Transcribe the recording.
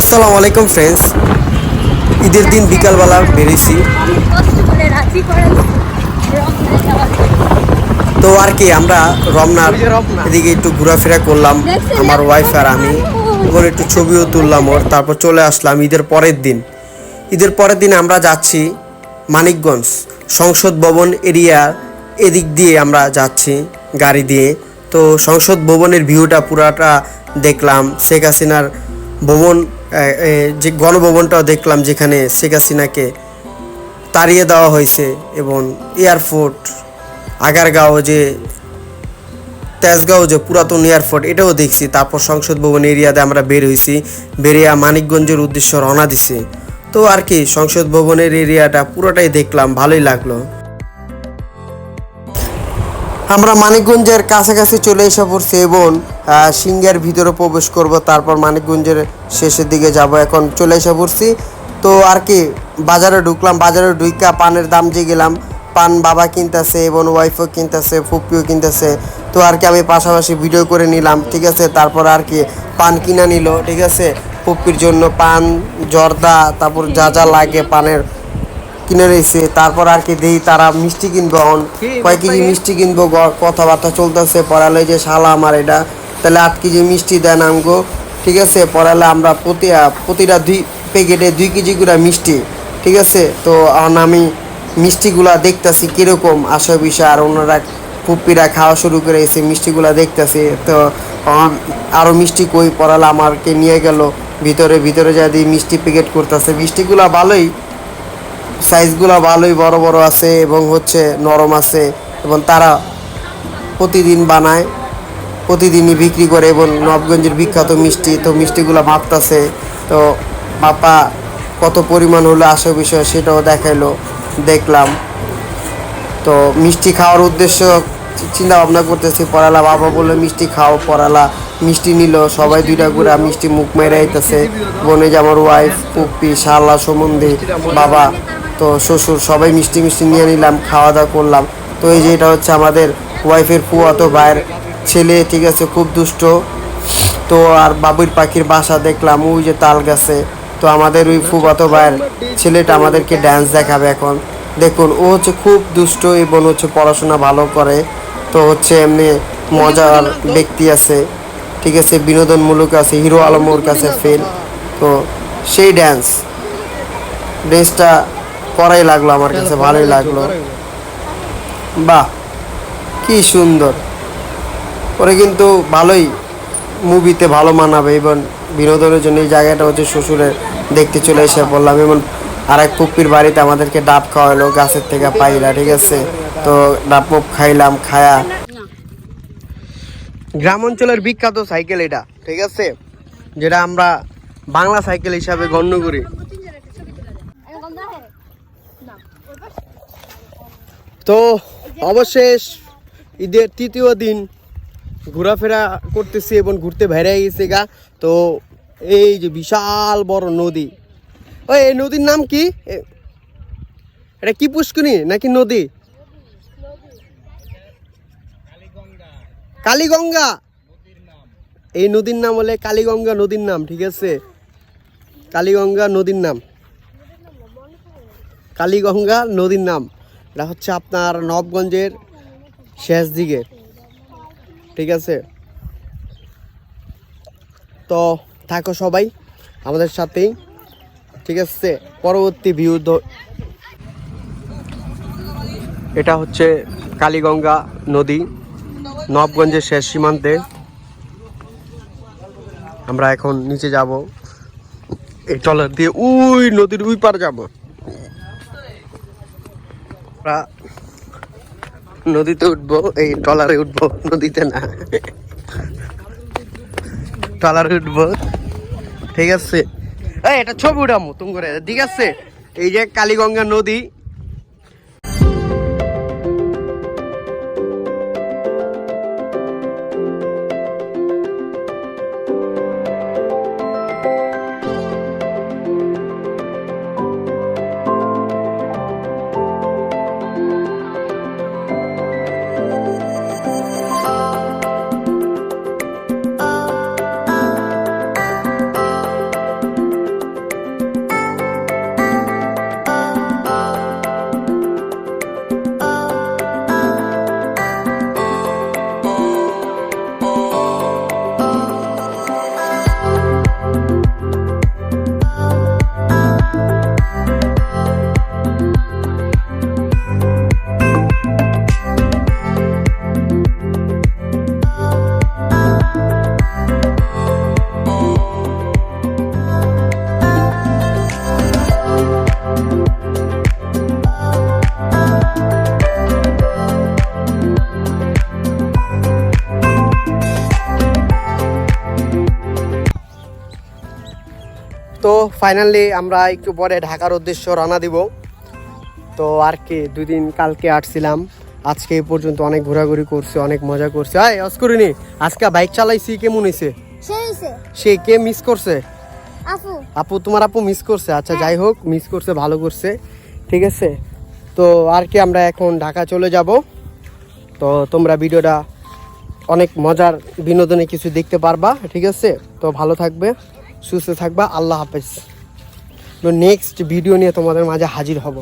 আসসালামু আলাইকুম ফ্রেন্ডস ঈদের দিন বিকালবেলা বেরিয়েছি। তো আর কি, আমরা রমনার এদিকে একটু ঘোরাফেরা করলাম, আমার ওয়াইফ আর আমি। এবং একটু ছবিও তুললাম ওর, তারপর চলে আসলাম ঈদের পরের দিন। ঈদের পরের দিন আমরা যাচ্ছি মানিকগঞ্জ সংসদ ভবন এরিয়া এদিক দিয়ে আমরা যাচ্ছি গাড়ি দিয়ে। তো সংসদ ভবনের ভিউটা পুরাটা দেখলাম, শেখ হাসিনার ভবন যে গণভবনটাও দেখলাম যেখানে শেখ হাসিনাকে তাড়িয়ে দেওয়া হয়েছে এবং এয়ারপোর্ট, আগারগাঁও যে তেজগাঁও যে পুরাতন এয়ারপোর্ট, এটাও দেখছি। তারপর সংসদ ভবন এরিয়াতে আমরা বের হয়েছি। বেরিয়া মানিকগঞ্জের উদ্দেশ্য রওনা দিছি। তো আর কি, সংসদ ভবনের এরিয়াটা পুরোটাই দেখলাম, ভালোই লাগল। আমরা মানিকগঞ্জের কাছাকাছি চলে এসে পড়ছি এবং সিংহের ভিতরে প্রবেশ করব, তারপর মানিকগঞ্জের শেষের দিকে যাব। এখন চলে এসে পড়ছি। তো আর কি, বাজারে ঢুকলাম। বাজারে ঢুকা পানের দাম যে গেলাম, পান বাবা কিনতেছে এবং ওয়াইফও কিনতেছে, ফুপিও কিনতেছে। তো আর কি আমি পাশাপাশি ভিডিও করে নিলাম, ঠিক আছে? তারপর আর কি পান কিনা নিল, ঠিক আছে? ফুপির জন্য পান, জর্দা, তারপর যা যা লাগে পানের কিনে রয়েছে তারপর আর কি দেই তারা মিষ্টি কিনবো অন কয় কেজি মিষ্টি কিনবো কথাবার্তা চলতেছে পড়ালে যে শালা আমার এটা তাহলে আট কেজি মিষ্টি দেন আমগো ঠিক আছে? পড়ালে আমরা প্রতি প্রতিটা দুই প্যাকেটে দুই কেজি করে মিষ্টি ঠিক আছে? তো এখন আমি মিষ্টিগুলা দেখতেছি কীরকম আসে বিষয় আর ওনারা পুপ্পিরা খাওয়া শুরু করে এসে মিষ্টিগুলা দেখতেছি তো আরও মিষ্টি কই পড়ালে আমারকে নিয়ে গেল ভিতরে ভিতরে যা দিয়ে মিষ্টি প্যাকেট করতেছে মিষ্টিগুলা ভালোই সাইজগুলো ভালোই বড় বড় আছে এবং হচ্ছে নরম আছে এবং তারা প্রতিদিন বানায়, প্রতিদিনই বিক্রি করে এবং নবগঞ্জের বিখ্যাত মিষ্টি। তো মিষ্টিগুলো মাপতাছে তো বাপা কত পরিমাণ হলো আসে বিষয় সেটাও দেখাইলো, দেখলাম। তো মিষ্টি খাওয়ার উদ্দেশ্য চিন্তা ভাবনা করতেছি পড়ালা বাবা বলল, মিষ্টি খাও পড়ালা মিষ্টি নিল, সবাই দুইটা করে মিষ্টি মুখ মেরে আইতেছে। বোনে যে আমার ওয়াইফ পুপ্পি, শালা সম্বন্ধে বাবা। তো শ্বশুর, সবাই মিষ্টি মিষ্টি নিয়ে নিলাম খাওয়া দাওয়া করলাম। তো এই যে এটা হচ্ছে আমাদের ওয়াইফের ফুয়াতো ভাইয়ের ছেলে, ঠিক আছে, খুব দুষ্ট। তো আর বাবুর পাখির বাসা দেখলাম, ওই যে তাল গাছে। তো আমাদের ওই ফুবাতো ভাইয়ের ছেলেটা আমাদেরকে ড্যান্স দেখাবে এখন। দেখুন, ও হচ্ছে খুব দুষ্ট এবং হচ্ছে পড়াশোনা ভালো করে। তো হচ্ছে এমনি মজার ব্যক্তি আছে। ঠিক আছে, বিনোদনমূলক আছে, হিরো আলমোর কাছে ফেল তো সেই ড্যান্স ড্রেসটা করাই লাগল আমার কাছে ভালোই লাগল। বাহ কি সুন্দর। ওরে কিন্তু ভালোই মুভিতে ভালো মানাবে এবং বিনোদনের জন্য এই জায়গাটা হচ্ছে শ্বশুরের দেখতে চলে এসে বললাম এবং আর এক পুপ্পির বাড়িতে আমাদেরকে ডাব খাওয়ালো গাছের থেকে পাইলা ঠিক আছে? তো ডাব মুপ খাইলাম খায়া। গ্রাম অঞ্চলের বিখ্যাত সাইকেল এটা ঠিক আছে? যেটা আমরা বাংলা সাইকেল হিসাবে গণ্য করি। তো অবশেষ ঈদের তৃতীয় দিন ঘোরাফেরা করতেছি এবং ঘুরতে বেড়ে গেছে গা। তো এই যে বিশাল বড় নদী। ওই, এই নদীর নাম কি? এটা কি পুষ্কুনি নাকি নদী? কালীগঙ্গা। এই নদীর নাম হলে কালীগঙ্গা নদীর নাম, ঠিক আছে? কালীগঙ্গা নদীর নাম। কালীগঙ্গা নদীর নাম। এটা হচ্ছে আপনার নবগঞ্জের শেষ দিকে। ঠিক আছে? তো থাকো সবাই আমাদের সাথেই। ঠিক আছে? পরবর্তী ভিউ এটা হচ্ছে কালীগঙ্গা নদী, নবগঞ্জের শেষ সীমান্তে। আমরা এখন নিচে যাব। এই ট্রলার দিয়ে উই নদীর উই পার যাব। আমরা নদীতে উঠবো, এই ট্রলারে উঠবো, নদীতে না। ট্রলারে উঠবো। ঠিক আছে। এই এটা ছবি উঠামো, তুমি করে, ঠিক আছে? এই যে কালীগঙ্গা নদী তো ফাইনালি আমরা একটু পরে ঢাকার উদ্দেশ্য রওনা দিব। তো আর কি দুই দিন কালকে আসছিলাম। আজকে এই পর্যন্ত অনেক ঘোরাঘুরি করছে অনেক মজা করছে। আয় অস্করিনি আজকে বাইক চালাইছি কেমন হয়েছে সে কে মিস করছে? আপু। আপু তোমার আপু মিস করছে? আচ্ছা যাই হোক মিস করছে ভালো করছে। ঠিক আছে? তো আর কি আমরা এখন ঢাকা চলে যাব। তো তোমরা ভিডিওটা অনেক মজার বিনোদনে কিছু দেখতে পারবা ঠিক আছে? তো ভালো থাকবে। সুস্থ থাকবা আল্লাহ হাফেজ। নেক্সট ভিডিও নিয়ে তোমাদের মাঝে হাজির হব।